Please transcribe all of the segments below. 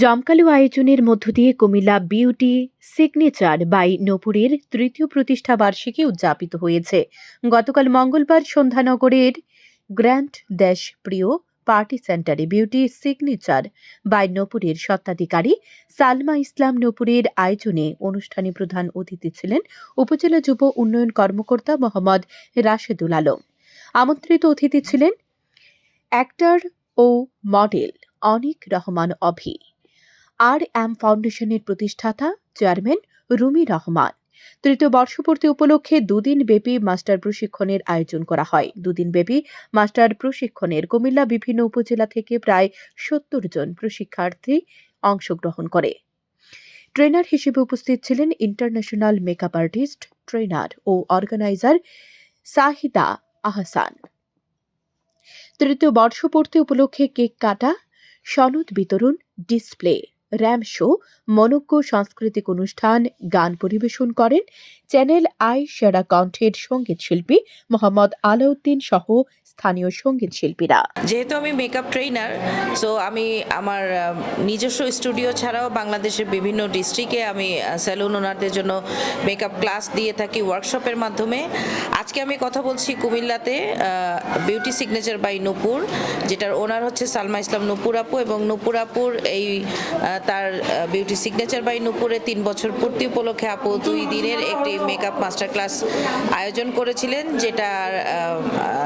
জমকালো আয়োজনের মধ্য দিয়ে কুমিল্লা বিউটি সিগনেচার বাই নপুরের তৃতীয় প্রতিষ্ঠা বার্ষিকী উদযাপিত হয়েছে। গতকাল মঙ্গলবার সন্ধ্যানগরের গ্র্যান্ড দেশ প্রিয় পার্টি সেন্টারে বিউটি সিগনেচার বাই নপুরের স্বত্বাধিকারী সালমা ইসলাম নপুরের আয়োজনে অনুষ্ঠানে প্রধান অতিথি ছিলেন উপজেলা যুব উন্নয়ন কর্মকর্তা মোহাম্মদ রাশেদুল আলম। আমন্ত্রিত অতিথি ছিলেন অ্যাক্টর ও model Anik Rahman Abhi. R M ফাউন্ডেশনের প্রতিষ্ঠাতা, চেয়ারম্যান রুমি রহমান। তৃতীয় বর্ষপূর্তি উপলক্ষে দুদিন ব্যাপী মাস্টার প্রশিক্ষণের আয়োজন করা হয়। দুদিন ব্যাপী মাস্টার প্রশিক্ষণের কুমিল্লা বিভিন্ন উপজেলা থেকে প্রায় সত্তর জন প্রশিক্ষার্থী অংশগ্রহণ করে। ট্রেনার হিসেবে উপস্থিত ছিলেন ইন্টারন্যাশনাল মেকআপ আর্টিস্ট, ট্রেনার ও অর্গানাইজার সাহিদা আহসান। তৃতীয় বর্ষপূর্তি উপলক্ষে কেক কাটা, সনদ বিতরণ, ডিসপ্লে র্যাম শো মনজ্ঞ সাংস্কৃতিক অনুষ্ঠান গান পরিবেশন করেন চ্যানেল আই সেরা কণ্ঠের সংগীত শিল্পী মোহাম্মদ আলাউদ্দিন সহ স্থানীয় সংগীত শিল্পীরা। যেহেতু আমি মেকআপ ট্রেনার সো আমি আমার নিজস্ব স্টুডিও ছাড়াও বাংলাদেশের বিভিন্ন ডিস্ট্রিক্টে আমি স্যালুন ওনারদের জন্য মেকআপ ক্লাস দিয়ে থাকি ওয়ার্কশপের মাধ্যমে। আজকে আমি কথা বলছি কুমিল্লাতে বিউটি সিগনেচার বাই নূপুর যেটার ওনার হচ্ছে সালমা ইসলাম নূপুর আপু এবং নূপুর আপুর এই তার বিউটি সিগনেচার বাই নূপুরে তিন বছর পূর্তি উপলক্ষে আপু দুই দিনের একটি মেকআপ মাস্টার ক্লাস আয়োজন করেছিলেন আহ,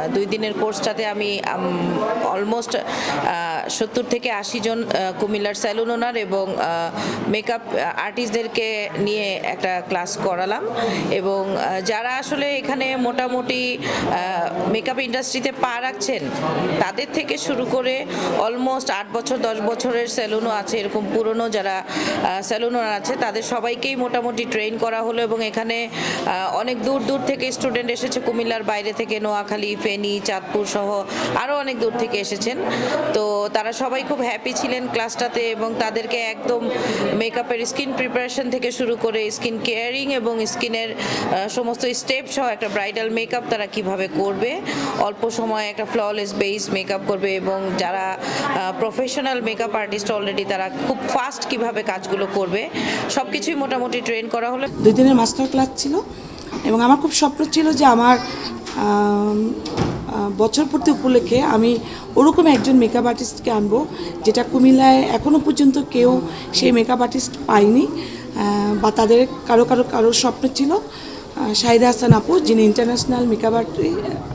দুই দিনের কোর্সটাতে আমি অলমোস্ট সত্তর থেকে আশি জন কুমিল্লার স্যালুন ওনার এবং মেকআপ আর্টিস্টদেরকে নিয়ে একটা ক্লাস করালাম এবং যারা আসলে এখানে মোটামুটি মেকআপ ইন্ডাস্ট্রিতে পা রাখছেন তাদের থেকে শুরু করে অলমোস্ট আট বছর দশ বছরের স্যালুনও আছে এরকম পুরনো যারা স্যালুন আছে তাদের সবাইকেই মোটামুটি ট্রেন করা হলো এবং এখানে অনেক দূর দূর থেকে স্টুডেন্ট এসেছে। কুমিল্লার বাইরে থেকে নোয়াখালী, ফেনী, চাঁদপুর সহ আরও অনেক দূর থেকে এসেছেন। তো তারা সবাই খুব হ্যাপি ছিলেন ক্লাসটাতে এবং তাদেরকে একদম মেকআপের স্কিন প্রিপারেশন থেকে শুরু করে স্কিন কেয়ারিং এবং স্কিনের সমস্ত স্টেপ সহ একটা ব্রাইডাল মেকআপ তারা কীভাবে করবে, অল্প সময়ে একটা ফ্ললেস বেস মেকআপ করবে এবং যারা প্রফেশনাল মেকআপ আর্টিস্ট অলরেডি তারা খুব ফাস্ট কীভাবে কাজগুলো করবে সব কিছুই মোটামুটি ট্রেন করা হলো। দুই দিনের মাস্টার ক্লাস ছিল এবং আমার খুব স্বপ্ন ছিল যে আমার বছর পূর্তি উপলক্ষে আমি ওরকম একজন মেকআপ আর্টিস্টকে আনব, যেটা কুমিল্লায় এখনও পর্যন্ত কেউ সেই মেকআপ আর্টিস্ট পায়নি। বা তাদের কারও কারও কারও স্বপ্ন ছিল। শাহিদা হাসান আপু, যিনি ইন্টারন্যাশনাল মেকআপ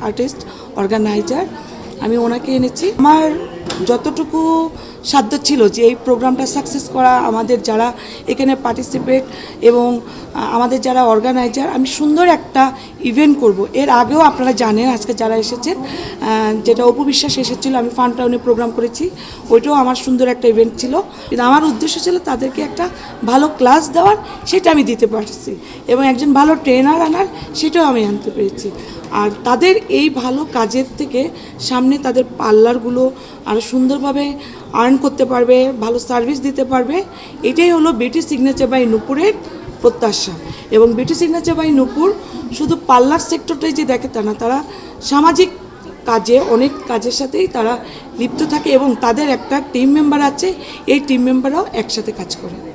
আর্টিস্ট অর্গানাইজার আমি ওনাকে এনেছি। আমার যতটুকু সাধ্য ছিল যে এই প্রোগ্রামটা সাকসেস করা, আমাদের যারা এখানে পার্টিসিপেট এবং আমাদের যারা অর্গানাইজার আমি সুন্দর একটা ইভেন্ট করব। এর আগেও আপনারা জানেন, আজকে যারা এসেছেন যেটা অপু বিশ্বাস এসেছিল, আমি ফান টাউনে প্রোগ্রাম করেছি, ওইটাও আমার সুন্দর একটা ইভেন্ট ছিল। কিন্তু আমার উদ্দেশ্য ছিল তাদেরকে একটা ভালো ক্লাস দেওয়ার, সেটা আমি দিতে পারছি এবং একজন ভালো ট্রেনার আনার, সেটাও আমি আনতে পেরেছি। আর তাদের এই ভালো কাজের থেকে সামনে তাদের পার্লারগুলো আরও সুন্দরভাবে আর্ন করতে পারবে, ভালো সার্ভিস দিতে পারবে। এটাই হলো বিউটি সিগনেচার বাই নুপুরের প্রত্যাশা। এবং বিউটি সিগনেচার বাই নুপুর শুধু পার্লার সেক্টরটাই যে দেখে তা না, তারা সামাজিক কাজে, অনেক কাজের সাথেই তারা লিপ্ত থাকে এবং তাদের একটা টিম মেম্বার আছে, এই টিম মেম্বাররাও একসাথে কাজ করে।